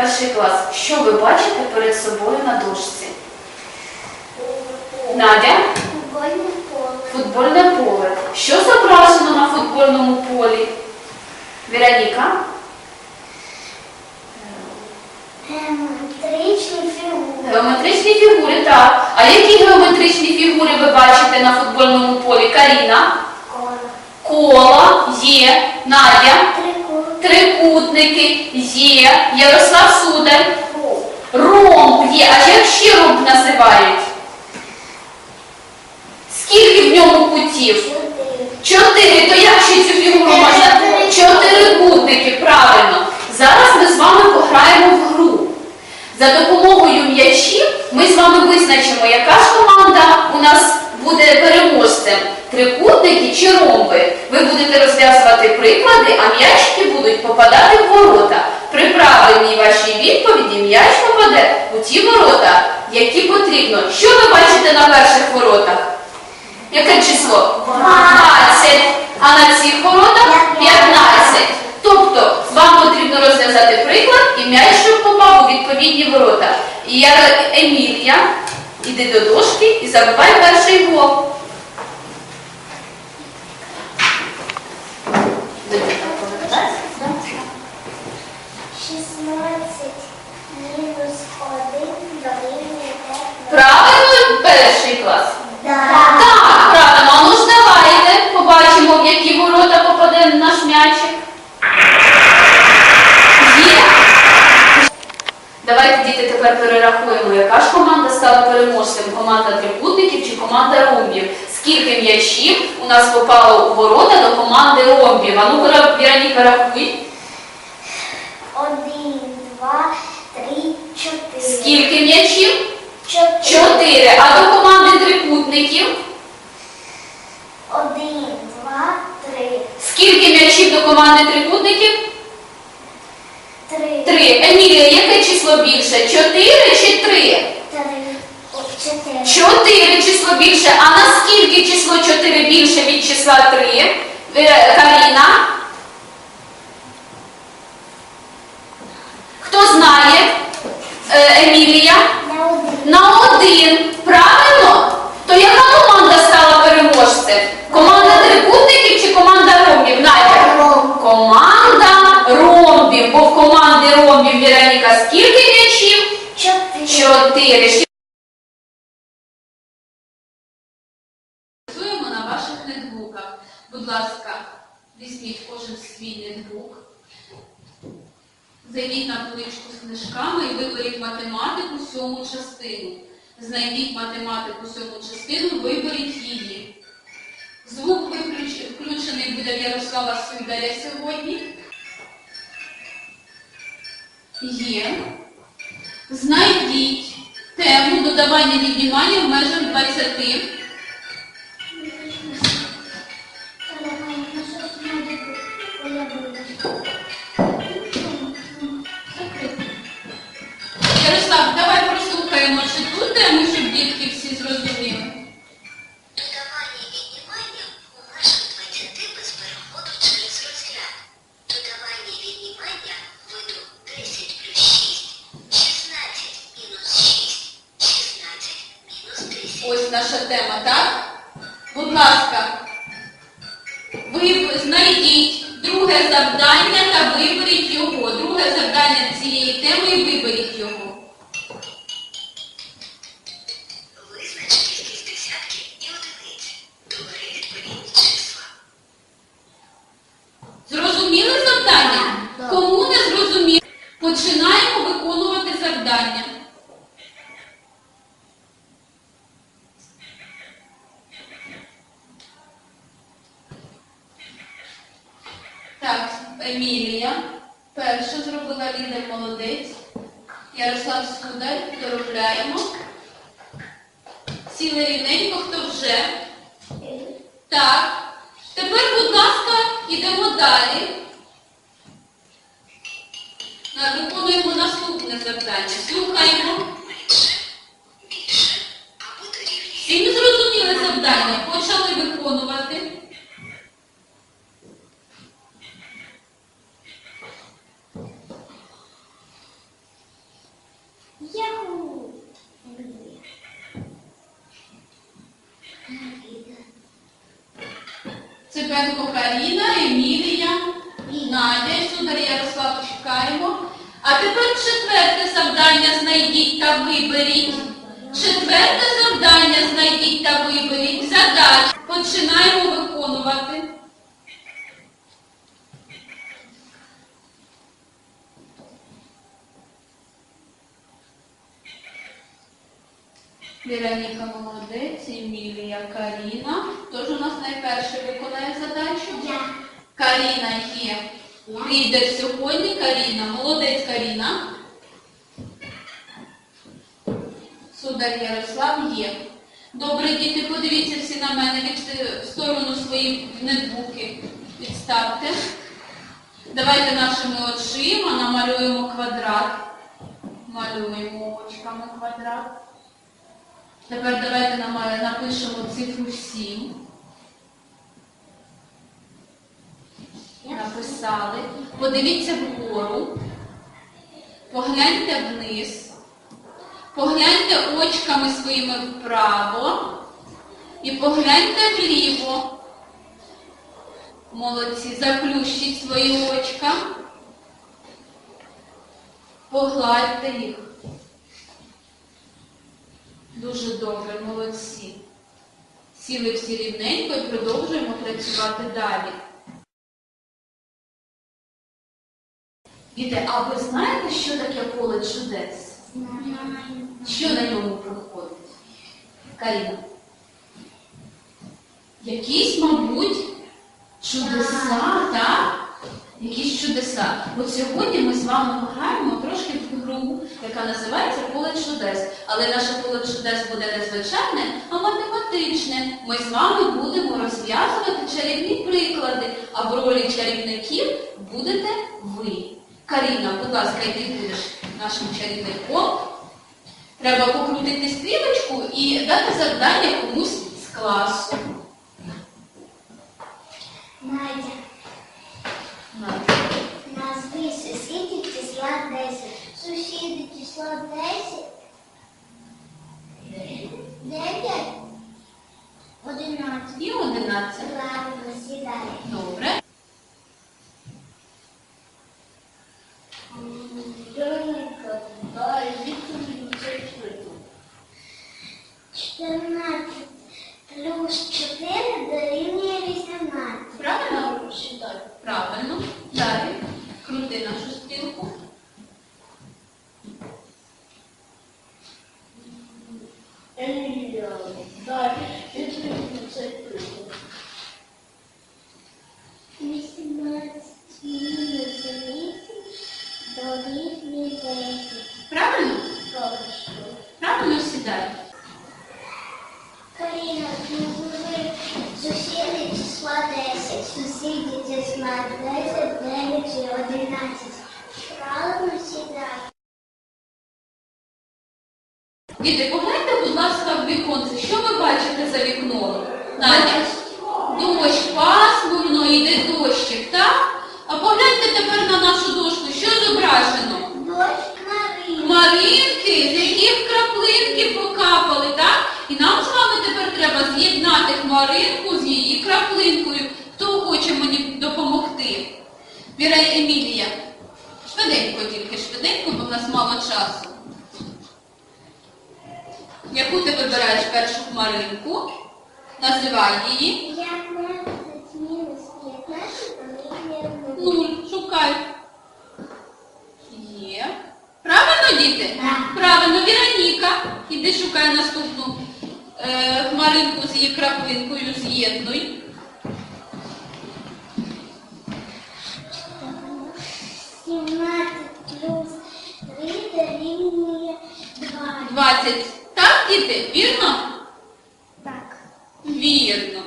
Перший клас. Що ви бачите перед собою на дошці? Надя? Футбольне поле. Футбольне поле. Що зображено на футбольному полі? Вероніка? Геометричні фігури. Геометричні фігури, так. А які геометричні фігури ви бачите на футбольному полі? Каріна? Кола. Коло є. Надя? Трикут. Трикутники є. Ярослав Сударь? Ромб є. А як ще ромб називають? Скільки в ньому кутів? Чотири. То як ще цю фігуру можна? Чотирикутники, правильно. Зараз ми з вами пограємо в гру. За допомогою м'ячів ми з вами визначимо, яка ж команда у нас буде переможцем. Трикутники чи ромби. Ви будете розв'язувати приклади, а м'ячики будуть попадати в ворота. При правильній вашій відповіді м'яч попаде у ті ворота, які потрібно. Що ви бачите на перших воротах? Яке число? 20. А на цих воротах 15. Тобто вам потрібно розв'язати приклад і м'яч, щоб попав у відповідні ворота. І я Емілія, іди до дошки і забивай перший гол. Шістнадцять мінус один дорівнює п'ятнадцять. Правильно перший клас? Так. Так, правильно. Ну ж давайте побачимо, в які ворота попаде наш м'ячик. Є. Давайте, діти, тепер перерахуємо, яка ж команда стала переможцем? Команда трикутників чи команда ромбів? Скільки м'ячів у нас попало у ворота до команди ромбів? А ну, Вероніка, рахуй. Один, два, три, чотири. Скільки м'ячів? Чотири. А до команди трикутників? Один, два, три. Скільки м'ячів до команди трикутників? Три. Три. Емілія, яке число більше? Чотири чи три? Чотири. Чотири число більше. А наскільки число чотири більше від числа три? Каріна? Хто знає? Е, Емілія? На один. На один. Правильно? То яка команда стала переможцем? Команда трикутників чи команда ромбів? Надя? Ром. Команда ромбів. Бо в команди ромбів Вероніка скільки м'ячів? Чотири. Чотири. Працюємо на ваших нетбуках. Будь ласка, візьміть кожен свій нетбук. Зайдіть на поличку з книжками і виберіть математику сьому частину. Знайдіть математику сьому частину, виберіть її. Звук включений буде Ярослава Суйдаря сьогодні. Є. Знайдіть тему додавання віднімання в межах 20. Ярослав, давай прослухаємо чи ту тему, щоб дітки всі Ось наша тема, так? Будь ласка, ви знайдіть друге завдання та виберіть його. Друге завдання цієї теми і виберіть його. Визнач кількість десятків і одиниць. Добери відповідні числа. Зрозуміли завдання? Кому не зрозуміло? Починаємо виконувати завдання. Так, Емілія. Перша зробила Ліда молодець. Ярослав Сударь, доробляємо. Сіли рівненько, хто вже. Так. Тепер, будь ласка, йдемо далі. Виконуємо наступне завдання. Слухаємо. Всі не зрозуміли завдання. Почали виконувати. Цибенко Каріна, Емілія, Надя, і Судар Ярослав чекаємо. А тепер четверте завдання знайдіть та виберіть. Четверте завдання знайдіть та виберіть. Задачу Починаємо виконувати. Віроніка молодець, Емілія, Каріна. Тож у нас найперше виконає задачу. Я. Каріна є лідер сьогодні. Каріна, молодець Каріна. Судар Ярослав є. Добре, діти, подивіться всі на мене, від в сторону свої нетбуки відставте. Давайте нашими очима намалюємо квадрат. Малюємо очками квадрат. Тепер давайте нама- напишемо цифру 7. Написали. Подивіться вгору. Погляньте вниз. Погляньте очками своїми вправо. І погляньте вліво. Молодці. Заплющіть свої очка. Погладьте їх. Дуже добре, молодці. Сіли всі рівненько і продовжуємо працювати далі. Діти, а ви знаєте, що таке поле чудес? Що на ньому проходить? Каріна? Якісь, мабуть, чудеса, так? Якісь чудеса. От сьогодні ми з вами пограємо в гру, яка називається Поле чудес. Але наше поле чудес буде не звичайне, а математичне. Ми з вами будемо розв'язувати чарівні приклади, а в ролі чарівників будете ви. Каріна, будь ласка, і ти будеш нашим чарівником. Треба покрутити стрілочку і дати завдання комусь з класу. Надя. Надя. Назви сусідів числа 10. Сусіди числа 10. 9. 11. І 11. Правильно, сідай. Добре. Донька, дай відповідь цифру. 14 плюс 4 дорівнює 18. Правильно? Сідай. Правильно. Далі. Крути нашу стрілку. Емілія, дай відповідь цифру. 18 мінус 8 дорівнює 10. Правильно? Правильно сідай. Каріна, назви сусіди числа 10. Сусіди числа 10, 9 і 11. Правильно сідай. Діти, погляньте, будь ласка, в віконце. Що ви бачите за вікном? Надя. Дощ, пасмурно, йде дощик, так? А погляньте тепер на нашу дошку. Що зображено? Дощ Марина. Хмаринки, з яких краплинки покапали, так? І нам з вами тепер треба з'єднати хмаринку з її краплинкою. Хто хоче мені допомогти? Віра Емілія. Швиденько тільки, швиденько, бо в нас мало часу. Яку ти вибираєш першу хмаринку? Називай її. 15 мінус 15 дорівнює 0. Нуль. Шукай. Є. Правильно, діти? Правильно, Віроніка. Іди шукай наступну хмаринку з її краплинкою, з'єднуй. 17 плюс 3 дорівнює 2. 20. Так, діти? Вірно? Так. Вірно.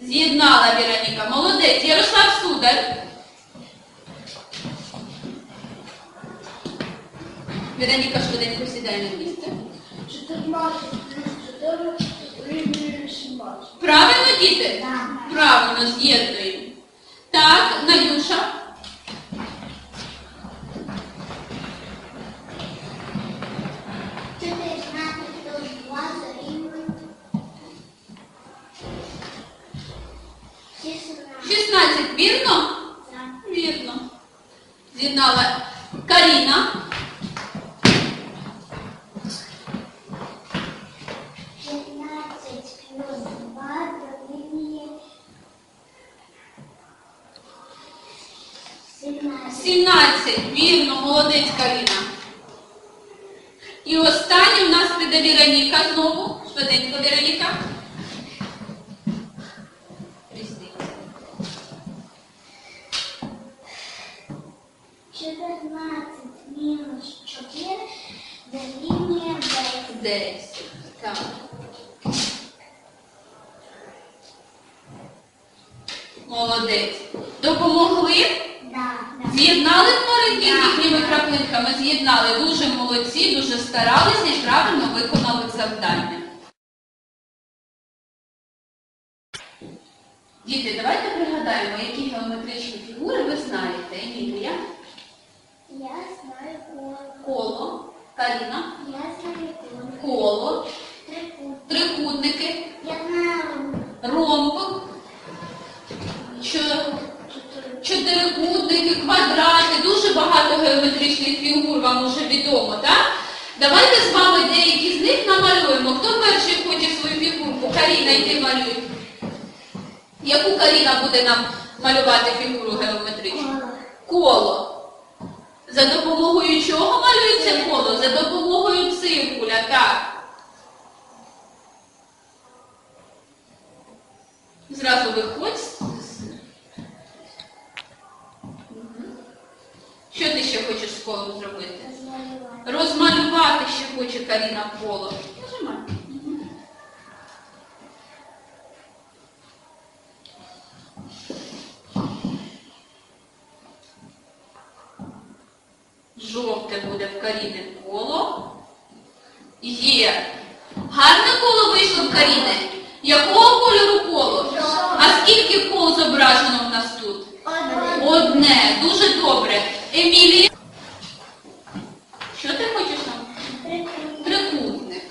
З'єднала Віроніка. Молодець. Ярослав Судар. Віроніка швиденько сідає на місце. 14 плюс 4 дорівнює 18. Правильно, діти? Так. Правильно, з'єднуємо. Так, Надюша. 17. Вірно, молодець Каріна. І останнє в нас піде Віроніка знову. Швиденько Віроніка. 14 мінус 4 дорівнює 10. 10. Так. Молодець. Допомогли? З'єднали творинки з їхніми краплинками? З'єднали. Дуже молодці, дуже старалися і правильно виконали завдання. Діти, давайте пригадаємо, які геометричні фігури ви знаєте. Емілія, Я знаю коло. коло, Каріна, Я знаю коло. коло, Трикут. трикутники, Я знаю ромб, що чотири. чотирикутники, квадрати, дуже багато геометричних фігур вам уже відомо, так? Давайте з вами деякі з них намалюємо. Хто перший хоче свою фігурку? Каріна, йди малюй. Яку Каріна буде нам малювати фігуру геометричну? Коло. За допомогою чого малюється коло? За допомогою циркуля, так. Зразу виходь. Мгм. Що ти ще хочеш з колом зробити? Розмалювати. Розмалювати хоче Каріна коло. Нажимай. Жовте буде в Каріни коло. Є. Гарне коло вийшло в Каріни. Якого кольору коло? А скільки кол зображено в нас тут? Одне. Одне. Дуже добре. Емілія. Що ти хочеш нам? Трикут. Трикутник.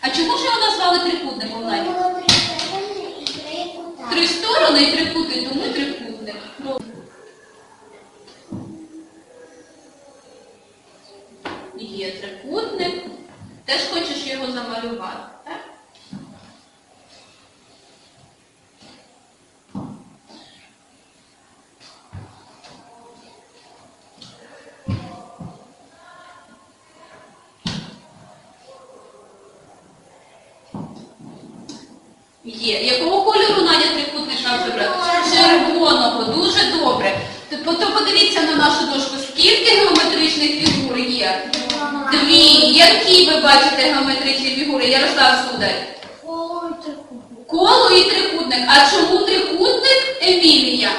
А чому ж його назвали трикутником, Надя? Було три сторони і три кута. Три сторони тому трикутник. Ну. Є трикутник. Теж хочеш його замалювати, так? Є. Якого кольору Надя трикутник Червоного. Дуже добре. Т- То подивіться на нашу дошку. Скільки геометричних фігур є? Дві. Які ви бачите геометричні фігури? Ярослав Сударь. Коло і трикут. Коло і трикутник. А чому трикутник, Емілія?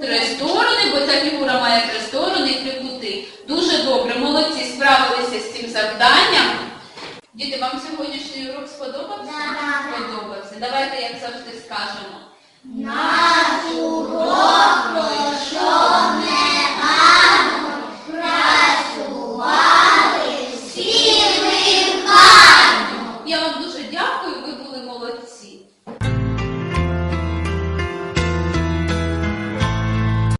Три сторони, бо ця фігура має три сторони і три кути. Дуже добре, молодці, справилися з цим завданням. Діти, вам сьогоднішній урок сподобався? Да. Сподобався. Давайте, як завжди, скажемо. Наш урок пройшов